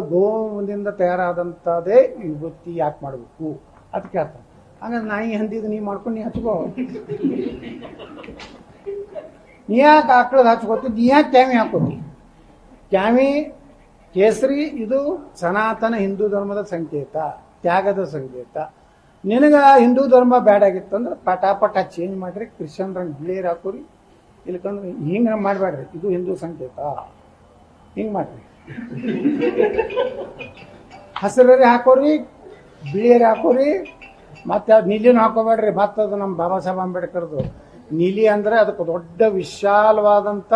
ಗೋವಿಂದ ತಯಾರಾದಂಥದ್ದೇ ವಿಭೂತಿ ಯಾಕೆ ಮಾಡಬೇಕು? ಅದು ಕೇಳ್ತಾನೆ ಹಂಗಂದ್ರೆ ನಾಯಿ ಹಂದಿದ್ದು ನೀ ಮಾಡ್ಕೊಂಡು ನೀ ಹಚ್ಕೋ. ನೀ ಯಾಕೆ ಆಕಳದ ಹಚ್ಕೋತಿ? ನೀ ಯಾಕೆ ಕ್ಯಾಮಿ ಹಾಕೋತಿ? ಕ್ಯಾಮಿ ಕೇಸರಿ, ಇದು ಸನಾತನ ಹಿಂದೂ ಧರ್ಮದ ಸಂಕೇತ, ತ್ಯಾಗದ ಸಂಕೇತ. ನಿನಗೆ ಹಿಂದೂ ಧರ್ಮ ಬ್ಯಾಡ್ ಆಗಿತ್ತಂದ್ರೆ ಪಟಾಪಟ ಚೇಂಜ್ ಮಾಡ್ರಿ ಕ್ರಿಶ್ಚಿಯನ್ ರಂಗ್ ಬಿಳಿಯರ್ ಹಾಕೋರಿ. ಇಲ್ಕಂದ್ರೆ ಹಿಂಗೆ ಮಾಡಬೇಡ್ರಿ ಇದು ಹಿಂದೂ ಸಂಕೇತ. ಹಿಂಗೆ ಮಾಡ್ರಿ. ಹಸಿರರಿ ಹಾಕೋರಿ, ಬಿಳಿಯರಿ ಹಾಕೋರಿ, ಮತ್ತೆ ಅದು ನೀಲಿನೂ ಹಾಕೋಬೇಡ್ರಿ. ಮತ್ತು ಅದು ನಮ್ಮ ಬಾಬಾ ಸಾಹೇಬ್ ಅಂಬೇಡ್ಕರ್ದು. ನೀಲಿ ಅಂದ್ರೆ ಅದಕ್ಕೆ ದೊಡ್ಡ ವಿಶಾಲವಾದಂಥ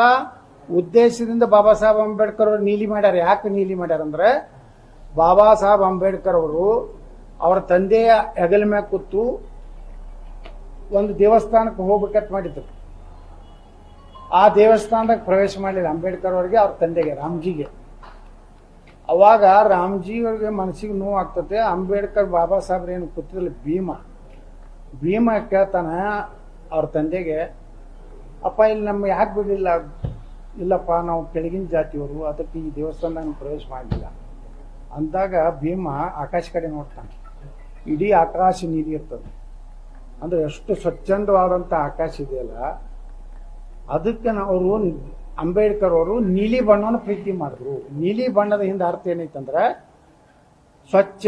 ಉದ್ದೇಶದಿಂದ ಬಾಬಾ ಸಾಹೇಬ್ ಅಂಬೇಡ್ಕರ್ ಅವರು ನೀಲಿ ಮಾಡ್ಯಾರ. ಯಾಕೆ ನೀಲಿ ಮಾಡ್ಯಾರ ಅಂದ್ರೆ, ಬಾಬಾ ಸಾಹೇಬ್ ಅಂಬೇಡ್ಕರ್ ಅವರು ಅವರ ತಂದೆಯ ಹೆಗಲ ಮ್ಯಾಗ ಕೂತು ಒಂದು ದೇವಸ್ಥಾನಕ್ಕೆ ಹೋಗ್ಬೇಕಂತ ಮಾಡಿದ್ರು. ಆ ದೇವಸ್ಥಾನದಾಗ ಪ್ರವೇಶ ಮಾಡಲಿಲ್ಲ ಅಂಬೇಡ್ಕರ್ ಅವರಿಗೆ, ಅವ್ರ ತಂದೆಗೆ, ರಾಮ್ಜಿಗೆ. ಅವಾಗ ರಾಮ್ಜಿ ಅವ್ರಿಗೆ ಮನಸ್ಸಿಗೆ ನೋವು ಆಗ್ತತೆ ಅಂಬೇಡ್ಕರ್ ಬಾಬಾ ಸಾಹೇಬ್ರ ಏನು ಕೂತಿರಲ್ಲ ಭೀಮ. ಭೀಮ ಕೇಳ್ತಾನೆ ಅವ್ರ ತಂದೆಗೆ, ಅಪ್ಪ, ಇಲ್ಲಿ ನಮ್ಗೆ ಯಾಕೆ ಬಿಡಲಿಲ್ಲ? ಇಲ್ಲಪ್ಪ, ನಾವು ಕೆಳಗಿನ ಜಾತಿಯವರು, ಅದಕ್ಕೆ ಈ ದೇವಸ್ಥಾನ ಪ್ರವೇಶ ಮಾಡಲಿಲ್ಲ. ಅಂದಾಗ ಭೀಮ ಆಕಾಶ ಕಡೆ ನೋಡ್ತಾನೆ. ಇಡೀ ಆಕಾಶ ನೀಲಿ ಇರ್ತದೆ. ಅಂದ್ರೆ ಎಷ್ಟು ಸ್ವಚ್ಛಂದವಾದಂಥ ಆಕಾಶ ಇದೆಯಲ್ಲ, ಅದಕ್ಕೆ ಅವರು ಅಂಬೇಡ್ಕರ್ ಅವರು ನೀಲಿ ಬಣ್ಣವನ್ನು ಪ್ರೀತಿ ಮಾಡಿದ್ರು. ನೀಲಿ ಬಣ್ಣದ ಹಿಂದೆ ಅರ್ಥ ಏನೈತಂದ್ರೆ ಸ್ವಚ್ಛ